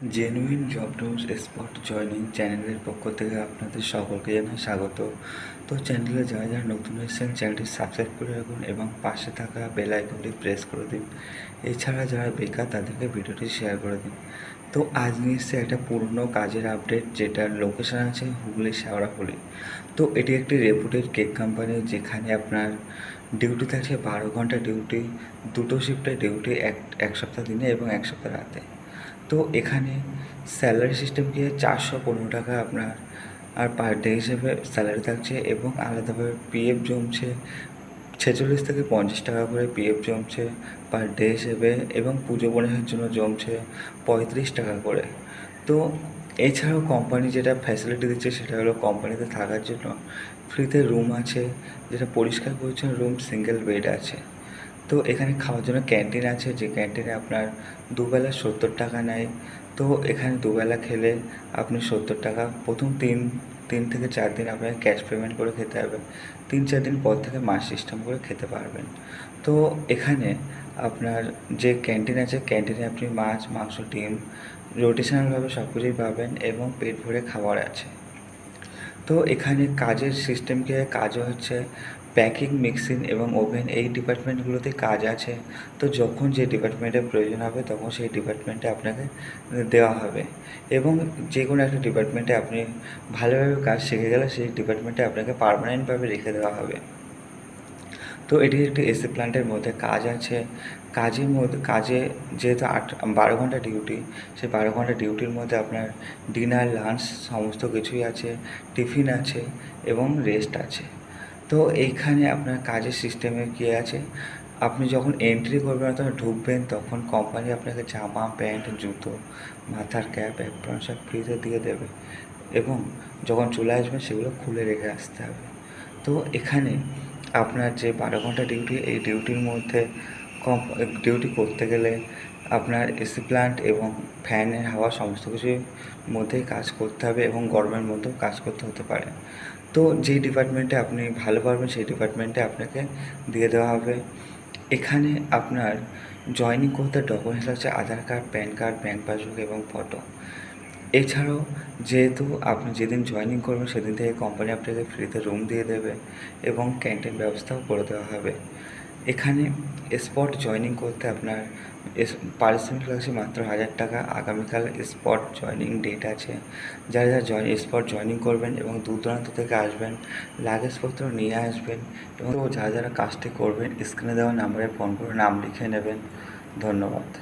Genuine job news spot joining চ্যানেলের পক্ষ থেকে আপনাদের সকলকে জানাই স্বাগত। তো চ্যানেলে যারা যারা নতুন এসেছেন চ্যানেলটি সাবস্ক্রাইব করে রাখুন এবং পাশে থাকা বেল আইকনটি প্রেস করে দিন। এছাড়া যারা বেকার, তাদেরকে ভিডিওটি শেয়ার করে দিন। তো আজ নিয়ে এসছে একটা পুরনো কাজের আপডেট যেটার লোকেশান আছে হুগলি শেওড়াফুলি তো এটি একটি রেপুটেড কেক কোম্পানি যেখানে আপনার ডিউটি থাকছে বারো ঘণ্টা ডিউটি দুটো শিফটে ডিউটি এক এক সপ্তাহ দিনে এবং এক সপ্তাহ রাতে। তো এখানে স্যালারি সিস্টেম কি চারশো পনেরো টাকা আপনার, আর পার ডে হিসেবে স্যালারি থাকছে এবং আলাদাভাবে পিএফ জমছে ছেচল্লিশ থেকে পঞ্চাশ টাকা করে পিএফ জমছে পার ডে হিসেবে এবং পুজো বোনাসের জন্য জমছে পঁয়ত্রিশ টাকা করে। তো এছাড়াও কোম্পানি যেটা ফ্যাসিলিটি দিচ্ছে সেটা হলো কোম্পানিতে থাকার জন্য ফ্রিতে রুম আছে, যেটা পরিষ্কার পরিচ্ছন্ন রুম সিঙ্গেল বেড আছে। তো এখানে খাওয়ার জন্য ক্যান্টিন আছে, যে ক্যান্টিনে আপনার দুবেলা সত্তর টাকা নেয়। তো এখানে দুবেলা খেলে আপনি সত্তর টাকা, প্রথম তিন তিন থেকে চার দিন আপনাকে ক্যাশ পেমেন্ট করে খেতে হবে। তিন, চার দিন পর থেকে মাস সিস্টেম করে খেতে পারবেন। তো এখানে আপনার যে ক্যান্টিন আছে ক্যান্টিনে আপনি মাছ, মাংস, ডিম রোটেশনালভাবে সব কিছুই পাবেন এবং পেট ভরে খাবার আছে। তো এখানে কাজের সিস্টেম কি, কাজও হচ্ছে প্যাকিং মিক্সিং এবং ওভেন এই ডিপার্টমেন্টগুলোতে কাজ আছে। তো যখন যে ডিপার্টমেন্টের প্রয়োজন হবে, তখন সেই ডিপার্টমেন্টে আপনাকে দেওয়া হবে। এবং যে কোনো একটা ডিপার্টমেন্টে আপনি ভালোভাবে কাজ শিখে গেলে সেই ডিপার্টমেন্টে আপনাকে পার্মানেন্টভাবে রেখে দেওয়া হবে। তো এটি একটি এসি প্ল্যান্টের মধ্যে কাজ আছে। কাজের মধ্যে, কাজে যেহেতু আট, বারো ঘণ্টা ডিউটি সেই বারো ঘণ্টা ডিউটির মধ্যে আপনার ডিনার লাঞ্চ সমস্ত কিছুই আছে টিফিন আছে এবং রেস্ট আছে। তো এইখানে আপনার কাজের সিস্টেমে কী আছে? আপনি যখন এন্ট্রি করবেন অথবা ঢুকবেন, তখন কোম্পানি আপনাকে জামা, প্যান্ট, জুতো, মাথার ক্যাপ অ্যাপ্রন সব ফ্রিতে দিয়ে দেবে এবং যখন চলে আসবেন সেগুলো খুলে রেখে আসতে হবে। তো এখানে আপনার যে বারো ঘণ্টা ডিউটি এই ডিউটির মধ্যে কম ডিউটি করতে গেলে আপনার এসি প্ল্যান্ট এবং ফ্যানের হাওয়া সমস্ত কিছুর মধ্যেই কাজ করতে হবে এবং গরমের মধ্যেও কাজ করতে হতে পারে। তো যেই ডিপার্টমেন্টে আপনি ভালো পারবেন, সেই ডিপার্টমেন্টে আপনাকে দিয়ে দেওয়া হবে। এখানে আপনার জয়েনিং করতে ডকুমেন্টস লাগছে Aadhaar card, PAN card bank passbook এবং ফটো এছাড়াও যেহেতু আপনি যেদিন জয়েনিং করবেন, সেদিন থেকে কোম্পানি আপনাকে ফ্রিতে রুম দিয়ে দেবে এবং ক্যান্টিন ব্যবস্থাও করে দেওয়া হবে। এখানে স্পট জয়নিং করতে আপনার পারিশ্রমিক লাগছে মাত্র হাজার টাকা। আগামীকাল স্পট জয়নিং ডেট আছে। যারা যারা জয়েন স্পট জয়নিং করবেন এবং দূর দূরান্ত থেকে আসবেন লাগেজপত্র নিয়ে আসবেন এবং যারা যারা কাজটি করবেন স্ক্রিনে দেওয়া নাম্বারে ফোন করে নাম লিখে নেবেন। ধন্যবাদ।